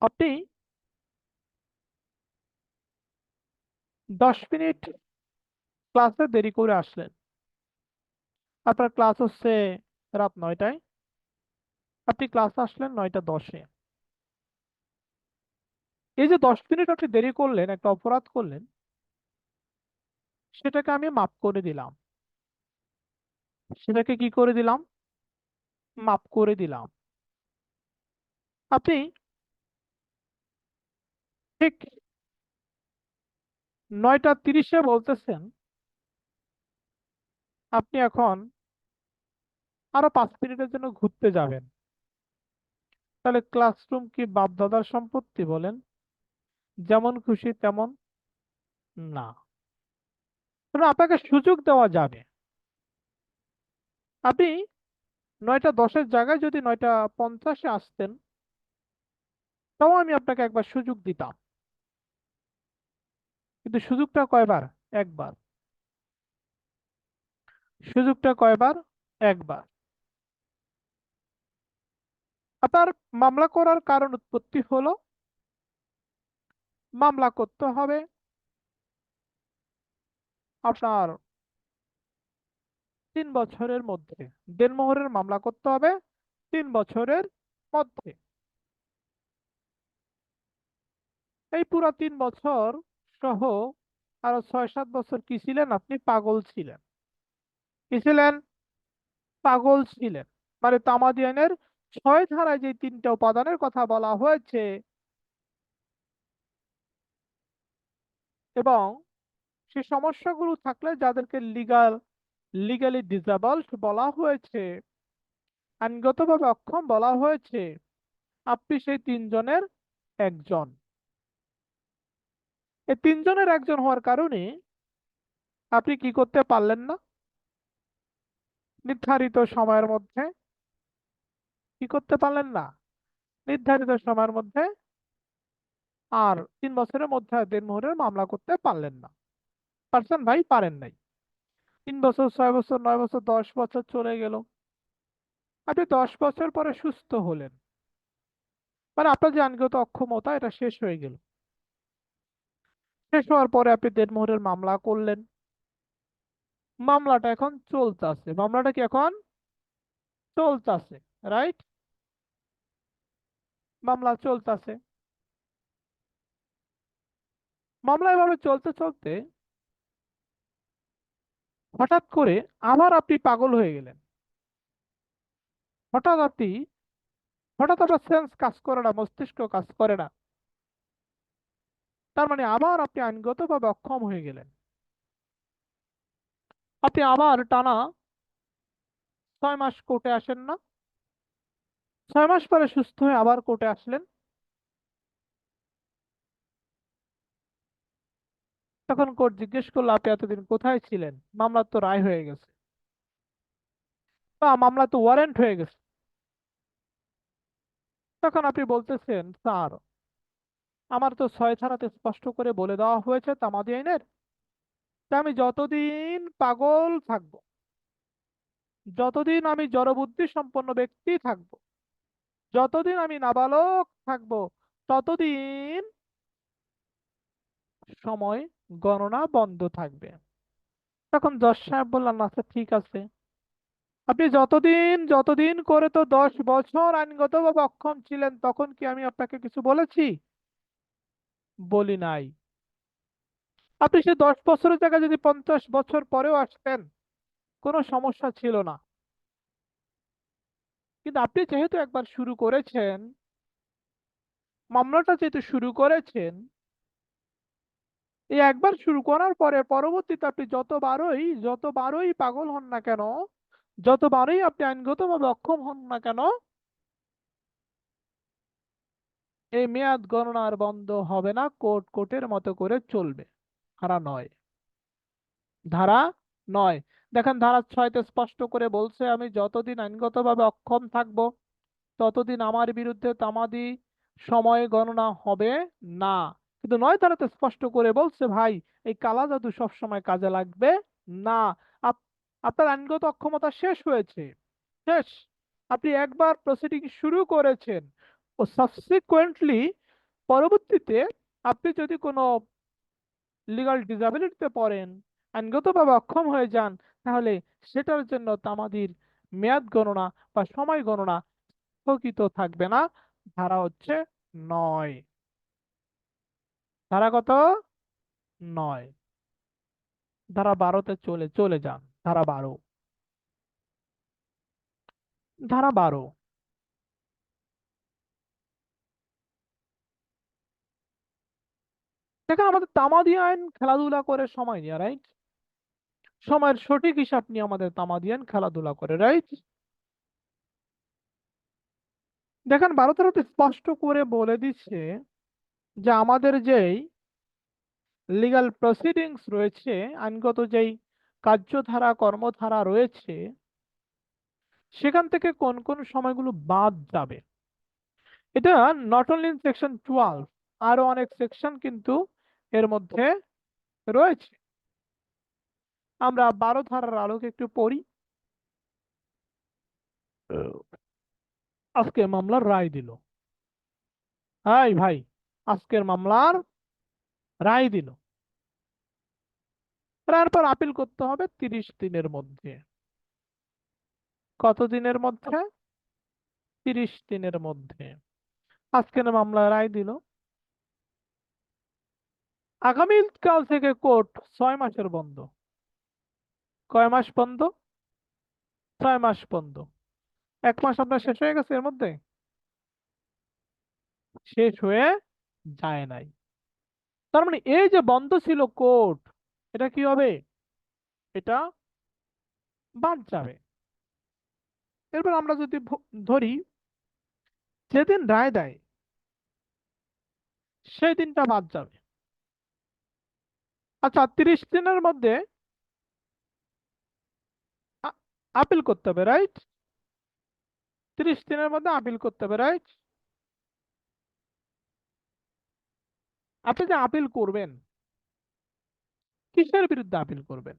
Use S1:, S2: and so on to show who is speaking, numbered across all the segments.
S1: আপনি দশ মিনিট ক্লাসে দেরি করে আসলেন। আপনার ক্লাস হচ্ছে রাত নয়টায়। আপনি ক্লাস আসলেন নয়টা দশে। এই যে দশ মিনিট আপনি দেরি করলেন, একটা অপরাধ করলেন, সেটাকে আমি মাফ করে দিলাম। সেটাকে কি করে দিলাম? মাফ করে দিলাম। আপনি ঠিক নয়টা তিরিশে বলতেছেন। আপনি এখন আরও পাঁচ মিনিটের জন্য ঘুরতে যাবেন। তাহলে ক্লাসরুম কি বাপ দাদার সম্পত্তি বলেন? যেমন খুশি তেমন না। আপনাকে সুযোগ দেওয়া যাবে। আপনি নয়টা দশের জায়গায় যদি নয়টা পঞ্চাশে আসতেন, তাও আমি আপনাকে একবার সুযোগ দিতাম। কিন্তু সুযোগটা কয়বার? একবার। সুযোগটা কয়বার? একবার। আপনার মামলা করার কারণ উৎপত্তি হলো, মামলা করতে হবে আপনার তিন বছরের মধ্যে। দেনমোহরের মামলা করতে হবে তিন বছরের মধ্যে। এই পুরা তিন বছর সহ আরও ছয় সাত বছর কি ছিলেন আপনি? পাগল ছিলেন। কি ছিলেন? পাগল ছিলেন। মানে তামাদি আইনের ছয় ধারায় যে তিনটা উপাদানের কথা বলা হয়েছে, এবং সে সমস্যাগুলো থাকলে যাদেরকে লিগাল লিগালি ডিসেবলড বলা হয়েছে, আইনগতভাবে অক্ষম বলা হয়েছে, আপনি সেই তিনজনের একজন। এই তিনজনের একজন হওয়ার কারণে আপনি কি করতে পারলেন না? নির্ধারিত সময়ের মধ্যে কি করতে পারলেন না? নির্ধারিত সময়ের মধ্যে আর তিন বছরের মধ্যে দেনমোহরের মামলা করতে পারলেন না। পারছেন ভাই? পারেন নাই। তিন বছর, ছয় বছর, নয় বছর, দশ বছর চলে গেল। আপনি দশ বছর পরে সুস্থ হলেন। মানে আপনার যে আইনগত অক্ষমতা, এটা শেষ হয়ে গেল। শেষ হওয়ার পরে আপনি দেনমোহরের মামলা করলেন। মামলাটা এখন চলতেছে। মামলাটা কি এখন? চলতেছে রাইট মামলা চলতেছে। মামলা এভাবে চলতে চলতে হঠাৎ করে আবার আপনি পাগল হয়ে গেলেন। হঠাৎ আপনি, হঠাৎ আপনার সেন্স কাজ করে না, মস্তিষ্ক কাজ করে না। তার মানে আবার আপনি আইনগতভাবে অক্ষম হয়ে গেলেন। আপনি আবার টানা ছয় মাস কোর্টে আসেন না। ছয় মাস পরে সুস্থ হয়ে আবার কোর্টে আসলেন। তখন কোর্ট জিজ্ঞেস করল, আপনি এতদিন কোথায় ছিলেন? মামলা তো রায় হয়ে গেছে। বা, মামলা তো ওয়ারেন্ট হয়ে গেছে। তখন আপনি বলতেছেন, স্যার আমার তো ছয় ধারাতে স্পষ্ট করে বলে দেওয়া হয়েছে তামাদি আইনের আমি যতদিন পাগল থাকব, যতদিন আমি জড়বুদ্ধি সম্পন্ন ব্যক্তি থাকব, যতদিন আমি নাবালক থাকব, ততদিন সময় গণনা বন্ধ থাকবে। তখন জজ সাহেব বললেন আচ্ছা ঠিক আছে। আপনি যতদিন যতদিন করে তো দশ বছর আইনগতভাবে অক্ষম ছিলেন, তখন কি আমি আপনাকে কিছু বলেছি? বলি নাই। আপনি সে দশ বছরের জায়গায় যদি পঞ্চাশ বছর পরেও আসতেন, কোনো সমস্যা ছিল না। কিন্তু আপনি যেহেতু একবার শুরু করেছেন, মামলাটা যেহেতু শুরু করেছেন, এই একবার শুরু করার পরে পরবর্তীতে আপনি যতবারই যতবারই পাগল হন না কেন, যতবারই আপনি আইনগতভাবে অক্ষম হন না কেন এই মেয়াদ গণনা আর বন্ধ হবে না কোর্ট কোর্টের মতো করে চলবে। ধারা নয়। ধারা নয়। দেখেন, ধারা ছয়তে স্পষ্ট করে বলছে, আমি যতদিন আইনগতভাবে অক্ষম থাকব, ততদিন আমার বিরুদ্ধে তামাদি সময় গণনা হবে না। কিন্তু নয় ধারাতে স্পষ্ট করে বলছে, ভাই, এই কালা জাদু সবসময় কাজে লাগবে না। আপনার আইনগত অক্ষমতা শেষ হয়েছে। শেষ। আপনি একবার প্রসিডিং শুরু করেছেন। ও সাবসিকুয়েন্টলি পরবর্তীতে আপনি যদি কোনো লিগাল ডিসাবিলিটিতে পড়েন আইনগতভাবে অক্ষম হয়ে যান, তাহলে সেটার জন্য তামাদির মেয়াদ গণনা বা সময় গণনা স্থগিত থাকবে না। ধারা হচ্ছে নয়। ধারা কত? নয়। ধারা বারোতে চলে চলে যান। ধারা বারো। ধারা বারো। দেখেন আমাদের তামাদি আইন খেলাধুলা করে সময় নিয়ে রাইট সময়ের সঠিক হিসাব নিয়ে আমাদের তামাদি আইন খেলাধুলা করে রাইট দেখেন বারো তেরোতে স্পষ্ট করে বলে দিচ্ছে যে আমাদের যেই লিগাল প্রসিডিংস রয়েছে, আইনগত যেই কার্যধারা, কর্মধারা রয়েছে, সেখান থেকে কোন কোন সময়গুলো বাদ যাবে। এটা নট অনলি সেকশন টুয়েলভ আরও অনেক সেকশন কিন্তু এর মধ্যে রয়েছে। আমরা বারো ধারার আলোকে একটু পড়ি। আজকে মামলার রায় দিল। হাই ভাই, আজকের মামলার রায় দিল। রায়ের পর আপিল করতে হবে তিরিশ দিনের মধ্যে। কত দিনের মধ্যে? তিরিশ দিনের মধ্যে। আজকের মামলা রায় দিল। আগামীকাল থেকে কোর্ট ছয় মাসের বন্ধ। কয় মাস বন্ধ? ছয় মাস বন্ধ। এক মাস আপনার শেষ হয়ে গেছে এর মধ্যে? শেষ হয়ে যায় নাই। তার মানে এই যে বন্ধ ছিল কোর্ট, এটা কি হবে? এটা বাদ যাবে। এরপর আমরা যদি ধরি, যেদিন রায় দেয়, সেই দিনটা বাদ যাবে। আচ্ছা তিরিশ দিনের মধ্যে আপিল করতে হবে রাইট তিরিশ দিনের মধ্যে আপিল করতে হবে রাইট আপনি যে আপিল করবেন কিসের বিরুদ্ধে আপিল করবেন?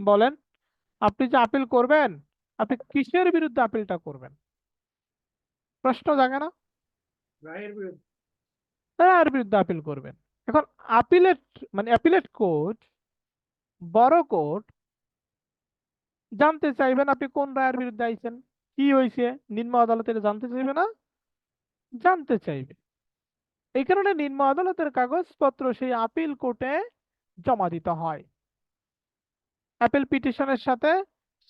S1: বলেন আপনি যে আপিল করবেন আপনি কিসের বিরুদ্ধে আপিলটা করবেন? প্রশ্ন জাগে না?
S2: রায়ের বিরুদ্ধে।
S1: আপিল করবেন। এখন আপিলেট মানে অ্যাপিলেট কোর্ট বড় কোর্ট জানতে চাইবেন আপনি কোন রায়ের বিরুদ্ধে আইছেন, কি হয়েছে নিম্ন আদালতের জানতে চাইবে না? জানতে চাইবে। এই কারণে নিম্ন আদালতের কাগজপত্র সেই আপিল কোর্টে জমা দিতে হয়। অ্যাপিল পিটিশনের সাথে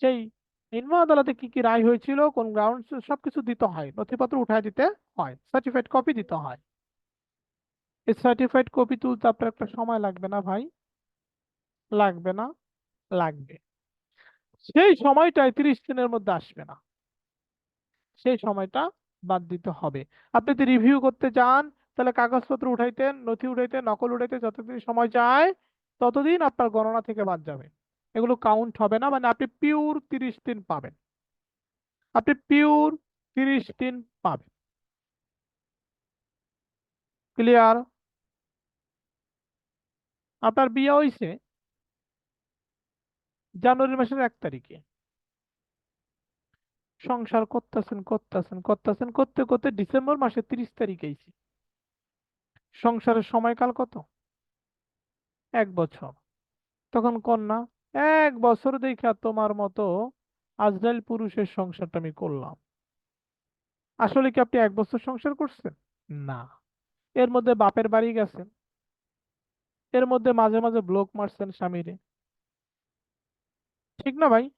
S1: সেই নিম্ন আদালতে কি কি রায় হয়েছিল, কোন গ্রাউন্ড সবকিছু দিতে হয়, নথিপত্র উঠায় দিতে হয় সার্টিফাইড কপি দিতে হয়। এই সার্টিফাইড কপি তুলতে আপনার একটা সময় লাগবে না ভাই। লাগবে না, লাগবে। সেই সময়টায় তিরিশ দিনের মধ্যে আসবে না। সেই সময়টা বাদ দিতে হবে। আপনি যদি রিভিউ করতে চান তাহলে কাগজপত্র উঠাইতেন, নথি উঠাইতে নকল উঠাইতে যতদিন সময় যায়, ততদিন আপনার গণনা থেকে বাদ যাবে। এগুলো কাউন্ট হবে না মানে আপনি পিওর তিরিশ দিন পাবেন। আপনি পিওর তিরিশ দিন পাবেন। ক্লিয়ার আপনার বিয়ে হয়েছে জানুয়ারি মাসের এক তারিখে। সংসার করতেছেন করতেছেন করতেছেন, করতে করতে ডিসেম্বর মাসের তিরিশ তারিখ আইছে। সংসারের সময়কাল কত? এক বছর। তখন কন্যা, এক বছর দেখা তোমার মতো আজরাইল পুরুষের সংসারটা আমি করলাম। আসলে কি আপনি এক বছর সংসার করছেন? না। এর মধ্যে বাপের বাড়ি গেছেন এর মধ্যে মাঝে মাঝে ব্লক মারছেন স্বামীরে। ঠিক না ভাই?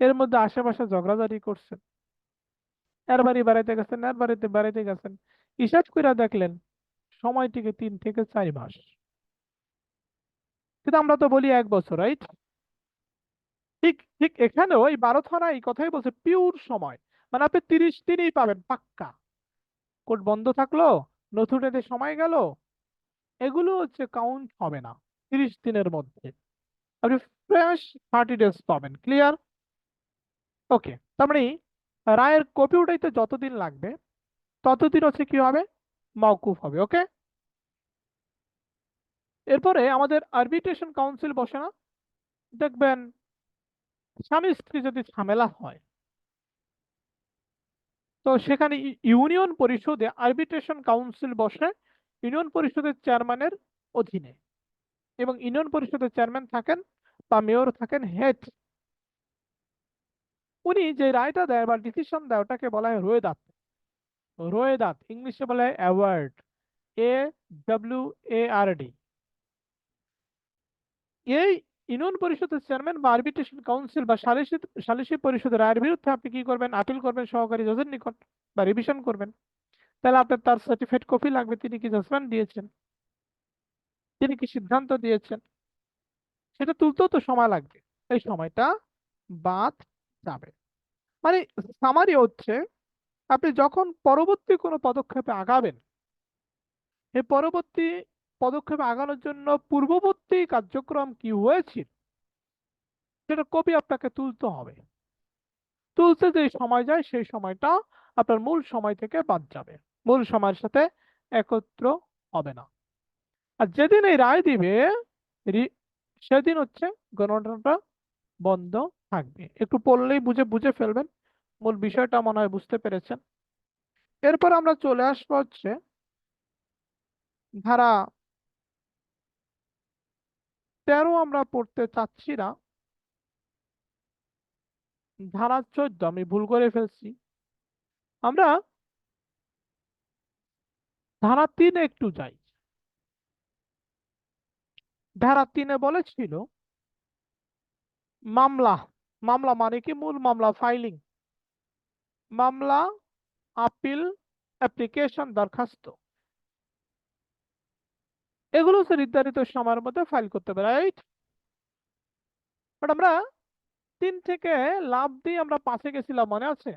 S1: এর মধ্যে আশেপাশে ঝগড়াঝাটি করছেন। এর বাড়ি বেড়াইতে গেছেন, এর বাড়িতে বেড়াইতে গেছেন। হিসাব করে দেখলেন সময় থেকে তিন থেকে চার মাস। কিন্তু আমরা তো বলি এক বছর, রাইট? ঠিক ঠিক এখানেও এই বারো থানা এই কথাই বলছে, পিওর সময়। মানে আপনি তিরিশ দিনই পাবেন, পাক্কা। কোর্ট বন্ধ থাকল, নতুন সময় গেল এগুলো হচ্ছে কাউন্ট হবে না, তিরিশ দিনের মধ্যে। আপনি ফ্রেশ থার্টি ডেজ পাবেন ক্লিয়ার ওকে তার মানে রায়ের কপি উঠাইতে যতদিন লাগবে, ততদিন হচ্ছে কি হবে? মওকুফ হবে ওকে এরপরে আমাদের আরবিট্রেশন কাউন্সিল বসে না? দেখবেন, স্বামী স্ত্রী যদি ঝামেলা হয়, তো সেখানে ইউনিয়ন পরিষদে আরবিট্রেশন কাউন্সিল বসে ইউনিয়ন পরিষদের চেয়ারম্যানের অধীনে। এবং ইউনিয়ন পরিষদের চেয়ারম্যান থাকেন বা মেয়র থাকেন হেড। উনি যে রায়টা দেয় বা ডিসিশন দেয়, ওটাকে বলা হয় রোয়েদাত রোয়েদাত ইংলিশে বলা হয় award A W A R D এই ইউনিয়ন পরিষদের চেয়ারম্যান বা আরবিট্রেশন কাউন্সিল বা সালিসি সালিসি পরিষদের রায়ের বিরুদ্ধে আপনি কি করবেন? আপিল করবেন, সহকারী জজের নিকট বা রিভিশন করবেন। তাহলে আপনার তার সার্টিফিকেট কপি লাগবে, তিনি কি জাজমেন্ট দিয়েছেন? তিনি কি সিদ্ধান্ত দিয়েছেন? সেটা তুলতেও তো সময় লাগবে। এই সময়টা বাদ যাবে। মানে সামারি হচ্ছে, আপনি যখন পরবর্তী কোনো পদক্ষেপে আগাবেন, এই পরবর্তী পদক্ষেপে আগানোর জন্য পূর্ববর্তী কার্যক্রম কি হয়েছিল, সেটা কপি আপনাকে তুলতে হবে। তুলতে যে সময় যায়, সেই সময়টা আপনার মূল সময় থেকে বাদ যাবে। মূল সময়ের সাথে একত্র হবে না। আর যেদিন এই রায় দিবে সেদিন হচ্ছে গণনাটা বন্ধ থাকবে। একটু পড়লেই বুঝে বুঝে ফেলবেন। মূল বিষয়টা মনে হয় বুঝতে পেরেছেন। এরপর আমরা চলে আসব হচ্ছে ধারা তেরো আমরা পড়তে চাচ্ছি না। ধারা চোদ্দ, আমি ভুল করে ফেলছি। আমরা ধারা তিনে একটু যাই। ধারা তিনে বলেছিল, মামলা মামলা মানে কি? মূল মামলা ফাইলিং মামলা আপিল অ্যাপ্লিকেশন দরখাস্ত। এগুলো সে নির্ধারিত সময়ের মধ্যে ফাইল করতে হবে রাইট বাট আমরা তিন থেকে লাভ দিয়ে আমরা পাঁচে গেছিলাম, মনে আছে?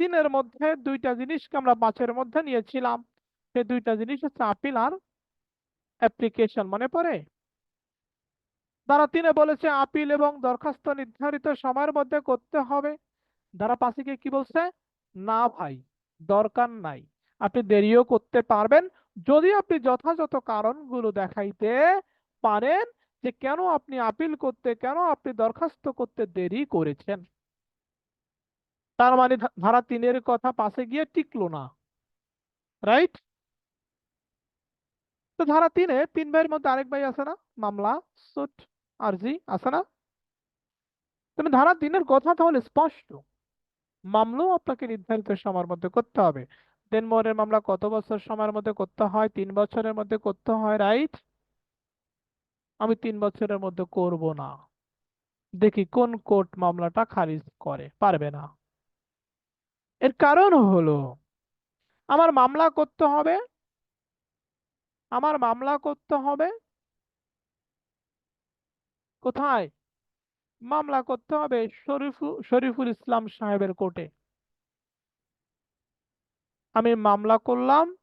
S1: তিনের মধ্যে দুইটা জিনিসকে আমরা পাঁচের মধ্যে নিয়েছিলাম। সেই দুইটা জিনিস হচ্ছে আপিল আর অ্যাপ্লিকেশন মনে পড়ে? ধারা তিনে বলেছে আপিল এবং দরখাস্ত নির্ধারিত সময়ের মধ্যে করতে হবে। পাঁচে গিয়ে কি বলছে? না ভাই, দরকার নাই। আপনি দেরিও করতে পারবেন। যদি আপনি যথাযথ কারণগুলো দেখাইতে পারেন যে কেন আপনি আপিল করতে, কেন আপনি দরখাস্ত করতে দেরি করেছেন। তার মানে ধারা তিনের কথা পাশে গিয়ে টিকলো না রাইট তো ধারা তিনে তিন ভাইয়ের মধ্যে আরেক ভাই আছে না? মামলা, সুট, আরজি আছে না? তুমি ধারা তিনের কথা তাহলে স্পষ্ট। মামলাও আপনাকে নির্ধারিত সময়ের মধ্যে করতে হবে। দেনমোহরের মামলা কত বছর সময়ের মধ্যে করতে হয়? তিন বছরের মধ্যে করতে হয় রাইট আমি তিন বছরের মধ্যে করব না। দেখি কোন কোর্ট মামলাটা খারিজ করে, পারবে না। এর কারণ হলো, আমার মামলা করতে হবে, আমার মামলা করতে হবে, কোথায়? মামলা করতে হবে শরীফু, শরীফুল ইসলাম সাহেবের কোর্টে। আমি মামলা করলাম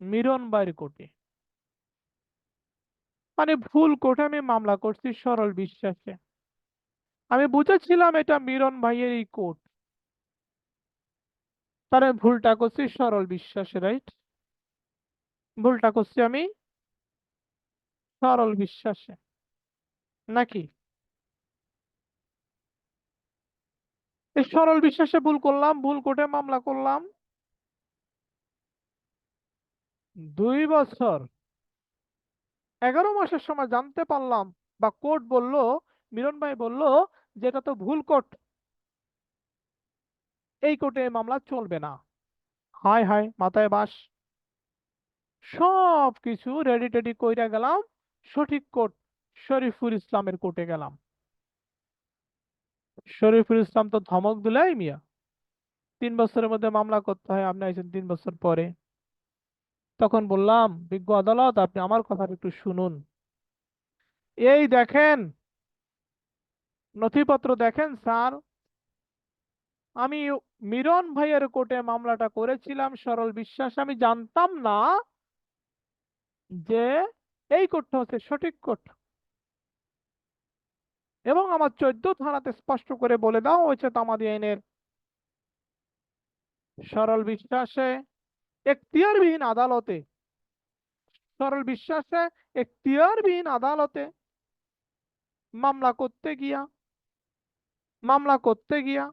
S1: মিরন বাইর কোর্টে। মানে ভুল কোর্টে আমি মামলা করছি সরল বিশ্বাসে। আমি বুঝেছিলাম এটা মিরন ভাইয়ের এই কোর্ট। আমি ভুলটা করছি, সরল বিশ্বাসে রাইট ভুলটা করছি আমি সরল বিশ্বাসে। নাকি? সরল বিশ্বাসে ভুল করলাম, ভুল কোর্টে মামলা করলাম। দুই বছর। এগারো মাসের সময় জানতে পারলাম, বা কোর্ট বলল, মিলন ভাই বলল যে এটা তো ভুল কোর্ট এই কোর্টে মামলা চলবে না। হায় হায়, মাথায় বাস সব কিছু রেডি টেডি কইরা গেলাম, সঠিক কোর্ট, শরীফুল ইসলামের কোর্টে গেলাম। শরীফুল ইসলাম তো ধমক দিলাই মিয়া। তিন বছরের মধ্যে মামলা করতে হয়, আপনি আইছেন তিন বছর পরে। তখন বললাম, বিজ্ঞ আদালত, আপনি আমার কথা একটু শুনুন। এই দেখেন, নথিপত্র দেখেন, স্যার। আমি মিরন ভাইয়ের কোর্টে মামলাটা করেছিলাম, সরল বিশ্বাস। আমি জানতাম না যে এই কোর্টটা হচ্ছে সঠিক কোর্ট। এবং আমার চোদ্দ থানাতে স্পষ্ট করে বলে দেওয়া হয়েছে তামাদি আইনের সরল বিশ্বাসে এখতিয়ারবিহীন আদালতে, সরল বিশ্বাসে এখতিয়ারবিহীন আদালতে মামলা করতে গিয়া, মামলা করতে গিয়া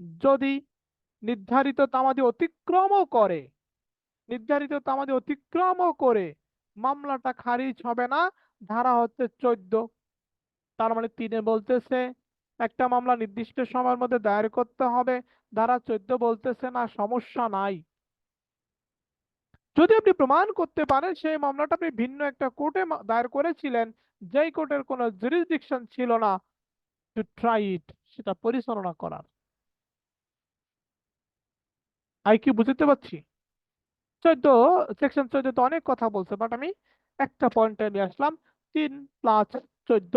S1: যদি নির্ধারিত তামাদি অতিক্রমও করে, নির্ধারিত তামাদি অতিক্রমও করে, মামলাটা খারিজ হবে না, ধারা হচ্ছে চোদ্দ। তার মানে তিনে বলতেছে, একটা মামলা নির্দিষ্ট সময়ের মধ্যে দায়ের করতে হবে, ধারা চোদ্দ বলতেছে না, সমস্যা নাই। যদি আপনি প্রমাণ করতে পারেন, সেই মামলাটা আপনি ভিন্ন একটা কোর্টে দায়ের করেছিলেন, যেই কোর্টের কোনো জুরিসডিকশন ছিল না টু ট্রাই ইট সেটা পরিচালনা করার। আই কি বুঝতে পারছি? চোদ্দ সেকশন চোদ্দ তো অনেক কথা বলছে বাট আমি একটা পয়েন্টে নিয়ে আসলাম তিন প্লাস চোদ্দ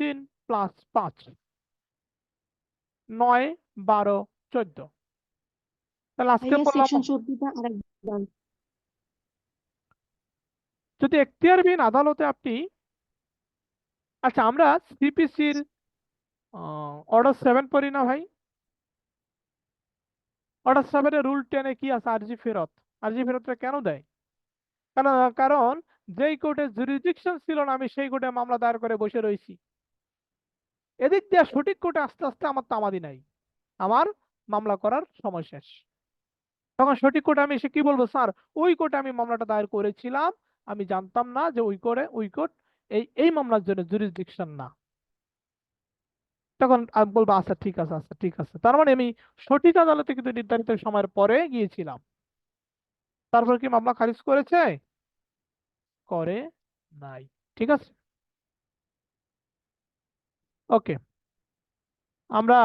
S1: তিন প্লাস পাঁচ। নয় বারো চোদ্দ। তাহলে আজকে বললাম যদি এখতিয়ারবিহীন আদালতে আপনি আচ্ছা আমরা সিপিসির অর্ডার সেভেন পড়ি না ভাই? অর্ডার সেভেনের রুল টেনে কি আছে আরজি ফেরত? আরজি ফেরতটা কেন দেয়? কারণ কারণ যেই কোর্টে জুরিডিকশন ছিল না, আমি সেই কোর্টে মামলা দায়ের করে বসে রয়েছি। এদিক দিয়ে সঠিক কোর্টে আস্তে আস্তে আমার তামাদি নাই। আমার মামলা করার সময় শেষ। তখন সঠিক কোর্টে আমি এসে কি বলব, স্যার, ওই কোর্টে আমি মামলাটা দায়ের করেছিলাম। আমি জানতাম না যে ওই কোর্টে, ওই কোর্ট এই এই মামলার জন্য জুরিসডিকশন না। তখন বলব আচ্ছা ঠিক আছে আচ্ছা ঠিক আছে। তার মানে আমি সঠিক আদালতে কিন্তু নির্ধারিত সময়ের পরে গিয়েছিলাম। তারপর কি মামলা খারিজ করেছে? করে নাই। ঠিক আছে? ওকে। আমরা